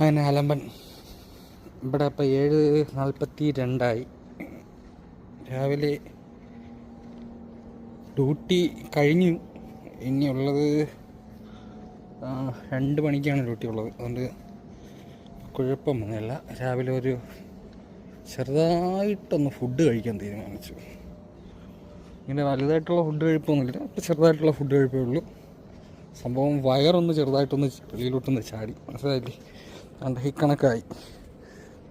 അങ്ങനെ അലമ്പൻ. ഇവിടെ അപ്പം ഏഴ് നാൽപ്പത്തി രണ്ടായി രാവിലെ ഡ്യൂട്ടി കഴിഞ്ഞു. ഇനിയുള്ളത് രണ്ട് മണിക്കാണ് ഡ്യൂട്ടി ഉള്ളത്. അതുകൊണ്ട് കുഴപ്പമൊന്നുമില്ല. രാവിലെ ഒരു ചെറുതായിട്ടൊന്ന് ഫുഡ് കഴിക്കാൻ തീരുമാനിച്ചു. ഇങ്ങനെ വലുതായിട്ടുള്ള ഫുഡ് കഴിപ്പൊന്നുമില്ല ഇപ്പം ചെറുതായിട്ടുള്ള ഫുഡ് കഴിപ്പേ ഉള്ളൂ. സംഭവം വയറൊന്ന് ചെറുതായിട്ടൊന്ന് വെളിയിലോട്ടൊന്ന് ചാടി. മനസ്സിലായില്ലേ? കണ്ട ഈ കണക്കായി.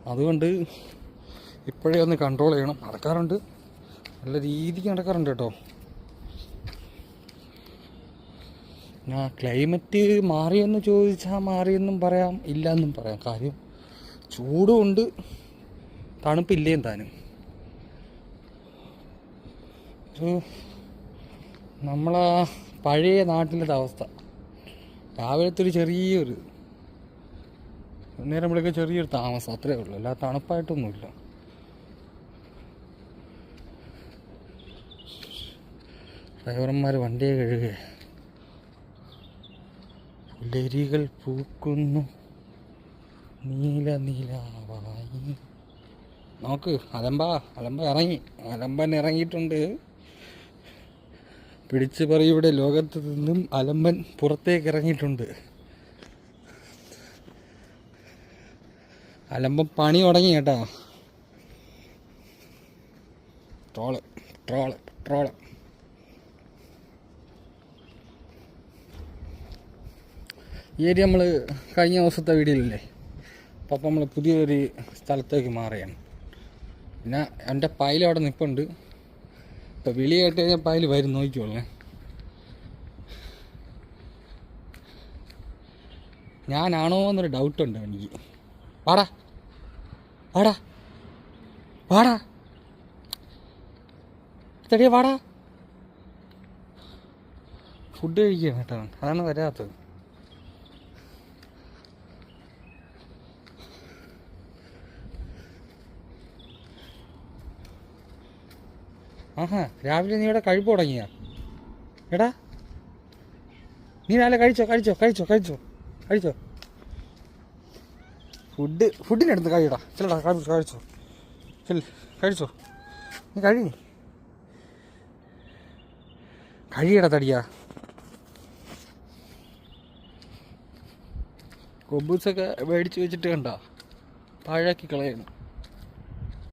അതുകൊണ്ട് ഇപ്പോഴേ ഒന്ന് കൺട്രോൾ ചെയ്യണം. നടക്കാറുണ്ട്. നല്ല രീതിക്ക് നടക്കാറുണ്ട് കേട്ടോ. ഞാൻ ക്ലൈമറ്റ് മാറിയെന്ന് ചോദിച്ചാൽ മാറിയെന്നും പറയാം ഇല്ല എന്നും പറയാം. കാര്യം ചൂടുമുണ്ട് തണുപ്പില്ലേം താനും. ഒരു നമ്മളാ പഴയ നാട്ടിലത്തെ അവസ്ഥ. രാവിലത്തെ ഒരു ചെറിയൊരു നേരം വിളിക്കുക ചെറിയൊരു താമസം അത്രേ ഉള്ളൂ. അല്ല തണുപ്പായിട്ടൊന്നുമില്ല. ഡ്രൈവർമാർ വണ്ടിയെ കഴുകുക പുലരികൾ പൂക്കുന്നു. നീല നീലാവായി. നോക്ക് അലമ്പ അലമ്പ ഇറങ്ങി. അലമ്പൻ ഇറങ്ങിയിട്ടുണ്ട്. പിടിച്ചു പറയുടെ ലോകത്ത് നിന്നും അലമ്പൻ പുറത്തേക്ക് ഇറങ്ങിയിട്ടുണ്ട്. അലമ്പം പണി തുടങ്ങി കേട്ടോ. Troll troll troll. ഈ ഏരിയ നമ്മൾ കഴിഞ്ഞ ദിവസത്തെ വീഡിയോയിലല്ലേ? അപ്പം അപ്പോൾ നമ്മൾ പുതിയൊരു സ്ഥലത്തേക്ക് മാറുകയാണ്. പിന്നെ എന്റെ പായൽ അവിടെ നിൽപ്പുണ്ട് ഇപ്പം വിളി കേട്ട് കഴിഞ്ഞാൽ പായൽ വരും നോക്കിക്കോളേ. ഞാനാണോ എന്നൊരു ഡൗട്ടുണ്ട് എനിക്ക്. പാടാ പാടാ പാടാ ചെടിയ പാടാ ഫുഡ് കഴിക്കുകയാണ് കേട്ടോ. അതാണ് വരാത്തത്. ആഹാ രാവിലെ നീ ഇവിടെ കഴിപ്പ് തുടങ്ങിയ? എടാ നീ രാവിലെ കഴിച്ചോ കഴിച്ചോ കഴിച്ചോ കഴിച്ചോ കഴിച്ചോ. ഫുഡ് ഫുഡിനടുത്ത് കഴിയടാ. ചെല്ലടാ കഴിച്ചോ കഴിച്ചോ. ചെൽ കഴിച്ചോ. നീ കഴി. കഴിയടാ തടിയാ. കൊബൂസൊക്കെ മേടിച്ച് വെച്ചിട്ട് കണ്ട? പാഴാക്കി കളയുന്നു.